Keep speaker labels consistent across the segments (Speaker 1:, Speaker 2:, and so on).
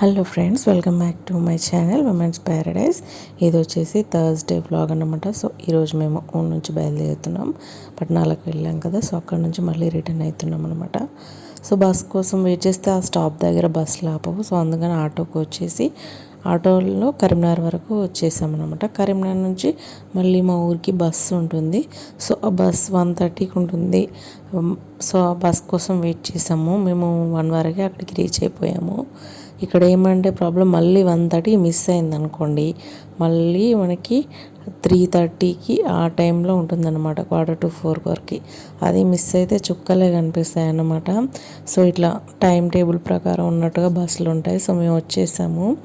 Speaker 1: Hello friends welcome back to my channel women's paradise ఇది వచ్చేసి Thursday vlog అనమాట so ఈరోజు మేము ఊన్ నుంచి బయలుదేరుతున్నాం. పట్నాలకు వెళ్ళాం కదా సో అక్కడ నుంచి మళ్ళీ రిటర్న్ అవుతున్నాం అనమాట సో బస్ కోసం వెయిట్ చేస్తే ఆ స్టాప్ దగ్గర బస్సులు ఆపవు సో అందుకని ఆటోకి వచ్చేసి ఆటోలో కరీంనగర్ వరకు వచ్చేసామన్నమాట కరీంనగర్ నుంచి మళ్ళీ మా ఊరికి బస్సు ఉంటుంది. సో ఆ బస్ వన్ థర్టీకి ఉంటుంది. సో ఆ బస్ కోసం వెయిట్ చేసాము. మేము వన్ వరకే అక్కడికి రీచ్ అయిపోయాము. ఇక్కడ ఏమంటే ప్రాబ్లం మళ్ళీ వన్ థర్టీ మిస్ అయింది అనుకోండి మళ్ళీ మనకి త్రీ థర్టీకి ఆ టైంలో ఉంటుందన్నమాట క్వార్టర్ టు ఫోర్ వరకు. అది మిస్ అయితే చుక్కలే కనిపిస్తాయి అన్నమాట. సో ఇట్లా టైం టేబుల్ ప్రకారం ఉన్నట్టుగా బస్సులు ఉంటాయి. సో మేము వచ్చేసాము.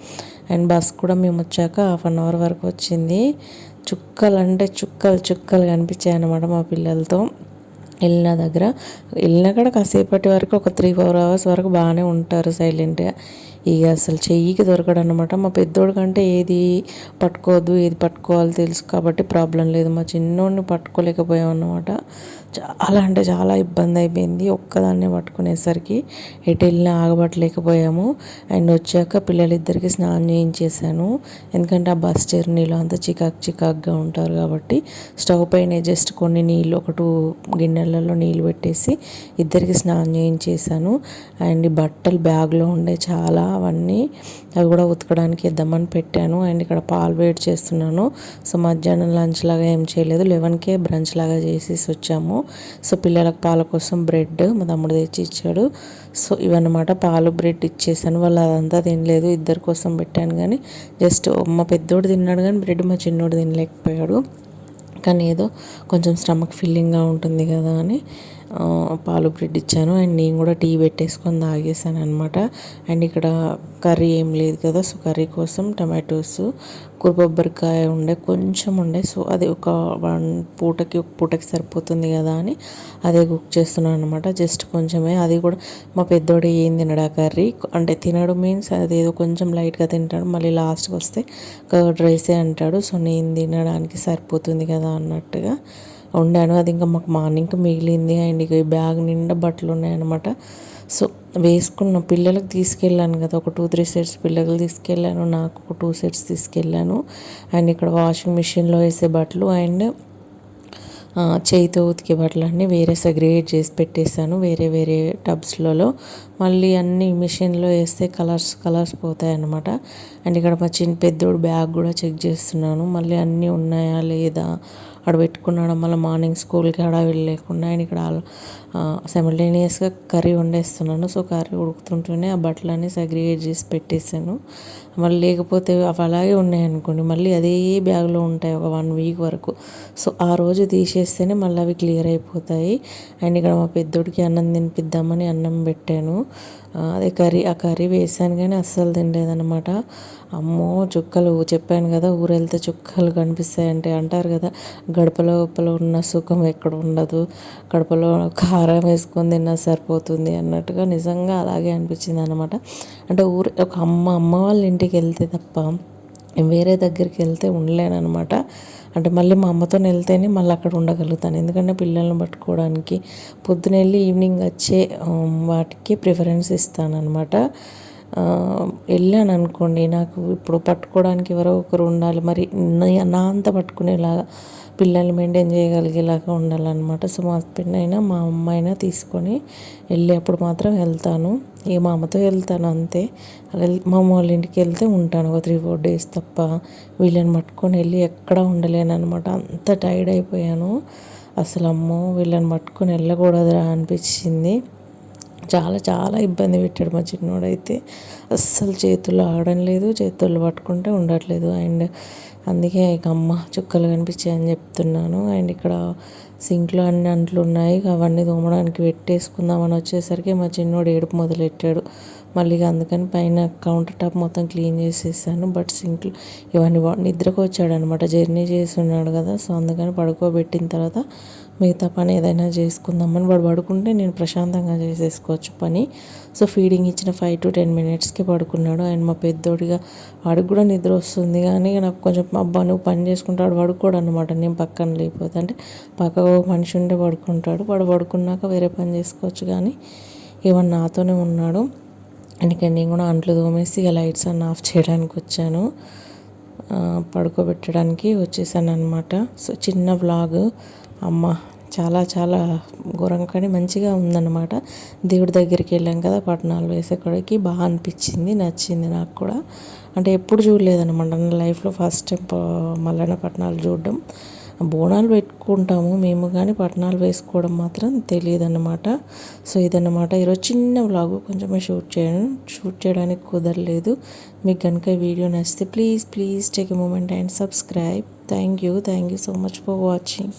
Speaker 1: అండ్ బస్ కూడా మేము వచ్చాక హాఫ్ అన్ అవర్ వరకు వచ్చింది. చుక్కలు అంటే చుక్కలు చుక్కలు కనిపించాయి అన్నమాట మా పిల్లలతో. వెళ్ళిన దగ్గర వెళ్ళిన కూడా కాసేపటి వరకు ఒక త్రీ ఫోర్ అవర్స్ వరకు బాగానే ఉంటారు సైలెంట్గా ఇక అసలు చెయ్యికి దొరకడం అనమాట మా పెద్దోడు కంటే ఏది పట్టుకోవద్దు ఏది పట్టుకోవాలి తెలుసు కాబట్టి ప్రాబ్లం లేదు. మా చిన్నోడిని పట్టుకోలేకపోయాం అనమాట చాలా అంటే చాలా ఇబ్బంది అయిపోయింది. ఒక్కదాన్నే పట్టుకునేసరికి ఎటు వెళ్ళినా ఆగబట్టలేకపోయాము. అండ్ వచ్చాక పిల్లలిద్దరికి స్నానం చేయించేసాను ఎందుకంటే ఆ బస్ జర్నీలో అంతా చికాక్ చికాక్గా ఉంటారు కాబట్టి స్టవ్ పైన జస్ట్ కొన్ని నీళ్ళు ఒక టూ గిన్నెలలో నీళ్ళు పెట్టేసి ఇద్దరికి స్నానం చేయించేసాను అండ్ బట్టలు బ్యాగ్లో ఉండే చాలా అవన్నీ అవి కూడా ఉతకడానికి ఇద్దామని పెట్టాను. అండ్ ఇక్కడ పాలు వేడి చేస్తున్నాను. సో మధ్యాహ్నం లంచ్ లాగా ఏం చేయలేదు. లెవెన్కే బ్రంచ్ లాగా చేసేసి వచ్చాము. సో పిల్లలకు పాల కోసం బ్రెడ్ మా తమ్ముడు తెచ్చి ఇచ్చాడు. సో ఇవన్నమాట పాలు బ్రెడ్ ఇచ్చేసాను. వాళ్ళు అదంతా తినలేదు ఇద్దరి కోసం పెట్టాను కానీ జస్ట్ మా పెద్దోడు తిన్నాడు కానీ బ్రెడ్ మా చిన్నోడు తినలేకపోయాడు. కానీ ఏదో కొంచెం స్టమక్ ఫిల్లింగ్గా ఉంటుంది కదా అని పాలు బ్రెడ్ ఇచ్చాను. అండ్ నేను కూడా టీ పెట్టేసుకొని తాగేసాను అనమాట అండ్ ఇక్కడ కర్రీ ఏం లేదు కదా సో కర్రీ కోసం టమాటోస్ కొబ్బరికాయ ఉండే కొంచెం ఉండే. సో అది ఒక వన్ పూటకి ఒక పూటకి సరిపోతుంది కదా అని అదే కుక్ చేస్తున్నాను అనమాట జస్ట్ కొంచెమే. అది కూడా మా పెద్దోడు ఏం తినడా కర్రీ. అంటే తినడు మీన్స్ అదేదో కొంచెం లైట్గా తింటాడు మళ్ళీ లాస్ట్కి వస్తే కర్డ్ రైసే అంటాడు. సో నేను తినడానికి సరిపోతుంది కదా అన్నట్టుగా వండాను అది ఇంకా మాకు మార్నింగ్ మిగిలింది. అండ్ ఇక ఈ బ్యాగ్ నిండా బట్టలు ఉన్నాయన్నమాట. సో వేసుకున్న పిల్లలకు తీసుకెళ్ళాను కదా. ఒక టూ త్రీ సెట్స్ పిల్లలకు తీసుకెళ్ళాను. నాకు ఒక టూ సెట్స్ తీసుకెళ్ళాను. అండ్ ఇక్కడ వాషింగ్ మిషన్లో వేసే బట్టలు అండ్ చేయితో ఉతికే బట్టలన్నీ వేరే సెగ్రిగేట్ చేసి పెట్టేశాను. వేరే వేరే టబ్స్లలో. మళ్ళీ అన్ని మిషన్లో వేస్తే కలర్స్ కలర్స్ పోతాయి అన్నమాట అండ్ ఇక్కడ మా చిన్న పెద్దోడు బ్యాగ్ కూడా చెక్ చేస్తున్నాను. మళ్ళీ అన్నీ ఉన్నాయా లేదా అక్కడ పెట్టుకున్నాడు. మళ్ళీ మార్నింగ్ స్కూల్కి హడావిడి లేకుండా ఆయన ఇక్కడ సెమల్టేనియస్గా కర్రీ వండేస్తున్నాను సో కర్రీ ఉడుకుతుంటూనే ఆ బట్టలన్నీ సగ్రిగేట్ చేసి పెట్టేసాను మళ్ళీ లేకపోతే అవి అలాగే ఉన్నాయి అనుకోండి మళ్ళీ అదే బ్యాగ్లో ఉంటాయి ఒక వన్ వీక్ వరకు. సో ఆ రోజు తీసేస్తేనే మళ్ళీ అవి క్లియర్ అయిపోతాయి. అండ్ ఇక్కడ మా పెద్దోడికి అన్నం తినిపిద్దామని అన్నం పెట్టాను. అదే కర్రీ ఆ కర్రీ వేసాను కానీ అస్సలు తినలేదనమాట అమ్మో చుక్కలు చెప్పాను కదా ఊరు వెళ్తే చుక్కలు కనిపిస్తాయంటే అంటారు కదా గడపలో లోపల ఉన్న సుఖం ఎక్కడ ఉండదు. గడపలో కారం వేసుకొని తిన్నా సరిపోతుంది అన్నట్టుగా నిజంగా అలాగే అనిపించింది అనమాట అంటే ఊరు ఒక అమ్మ అమ్మ వాళ్ళ ఇంటికి వెళ్తే తప్ప వేరే దగ్గరికి వెళ్తే ఉండలేను అనమాట అంటే మళ్ళీ మా అమ్మతో వెళ్తేనే మళ్ళీ అక్కడ ఉండగలుగుతాను. ఎందుకంటే పిల్లల్ని పట్టుకోవడానికి పొద్దున వెళ్ళి ఈవినింగ్ వచ్చే వాటికి ప్రిఫరెన్స్ ఇస్తాను అనమాట వెళ్ళాను అనుకోండి నాకు ఇప్పుడు పట్టుకోవడానికి ఎవరో ఒకరు ఉండాలి. మరి నా అంత పట్టుకునేలాగా పిల్లల్ని మెయింటైన్ చేయగలిగేలాగా ఉండాలన్నమాట. సో మా హస్బెండ్ అయినా మా అమ్మ అయినా తీసుకొని వెళ్ళేప్పుడు మాత్రం వెళ్తాను. ఏ మా అమ్మతో వెళ్తాను అంతే. మా అమ్మ వాళ్ళ ఇంటికి వెళ్తే ఉంటాను ఒక త్రీ ఫోర్ డేస్ తప్ప. వీళ్ళని పట్టుకొని వెళ్ళి ఎక్కడ ఉండలేను అనమాట అంత టైర్డ్ అయిపోయాను. అసలు అమ్మో వీళ్ళని పట్టుకొని వెళ్ళకూడదురా అనిపించింది. చాలా చాలా ఇబ్బంది పెట్టాడు మా చిన్నోడైతే. అస్సలు చేతుల్లో ఆడడం లేదు చేతుల్లో పట్టుకుంటే ఉండట్లేదు. అండ్ అందుకే ఇక అమ్మ చుక్కలు కనిపించాయని చెప్తున్నాను. అండ్ ఇక్కడ సింక్లో అన్ని అంట్లు ఉన్నాయి. అవన్నీ తోమడానికి పెట్టేసుకుందామని వచ్చేసరికి మా చిన్నోడు ఏడుపు మొదలెట్టాడు. మళ్ళీ అందుకని పైన కౌంటర్ టాప్ మొత్తం క్లీన్ చేసేసాను. బట్ సింక్లో ఇవన్నీ నిద్రకు వచ్చాడు అనమాట జర్నీ చేసి ఉన్నాడు కదా. సో అందుకని పడుకోబెట్టిన తర్వాత మిగతా పని ఏదైనా చేసుకుందామని వాడు పడుకుంటే నేను ప్రశాంతంగా చేసేసుకోవచ్చు పని. సో ఫీడింగ్ ఇచ్చిన ఫైవ్ టు టెన్ మినిట్స్కి పడుకున్నాడు. అండ్ మా పెద్దోడిగా వాడికి కూడా నిద్ర వస్తుంది కానీ నాకు కొంచెం అబ్బా నువ్వు పని చేసుకుంటాడు పడుకోడు అనమాట నేను పక్కన లేకపోతే. అంటే పక్క మనిషి ఉంటే పడుకుంటాడు. వాడు పడుకున్నాక వేరే పని చేసుకోవచ్చు కానీ ఇవన్నీ నాతోనే ఉన్నాడు. అందుకే నేను కూడా అంట్లు తోమేసి ఇక లైట్స్ అన్నీ ఆఫ్ చేయడానికి వచ్చాను. పడుకోబెట్టడానికి వచ్చేసాను అనమాట సో చిన్న వ్లాగ్. అమ్మ చాలా చాలా ఘోరంగా కానీ మంచిగా ఉందన్నమాట. దేవుడి దగ్గరికి వెళ్ళాం కదా పట్టణాలు వేసేక్కడికి బాగా అనిపించింది నచ్చింది నాకు కూడా. అంటే ఎప్పుడు చూడలేదన్నమాట. నా లైఫ్లో ఫస్ట్ టైం మల్లన్న పట్టణాలు చూడడం. బోనాలు పెట్టుకుంటాము. మేము కానీ పట్టణాలు వేసుకోవడం మాత్రం తెలియదు అన్నమాట సో ఇదన్నమాట. ఈరోజు చిన్న వ్లాగ్ కొంచెమే షూట్ చేయను. షూట్ చేయడానికి కుదరలేదు. మీకు కనుక వీడియో నచ్చితే please please take a moment and subscribe. Thank you. Thank you so much for watching.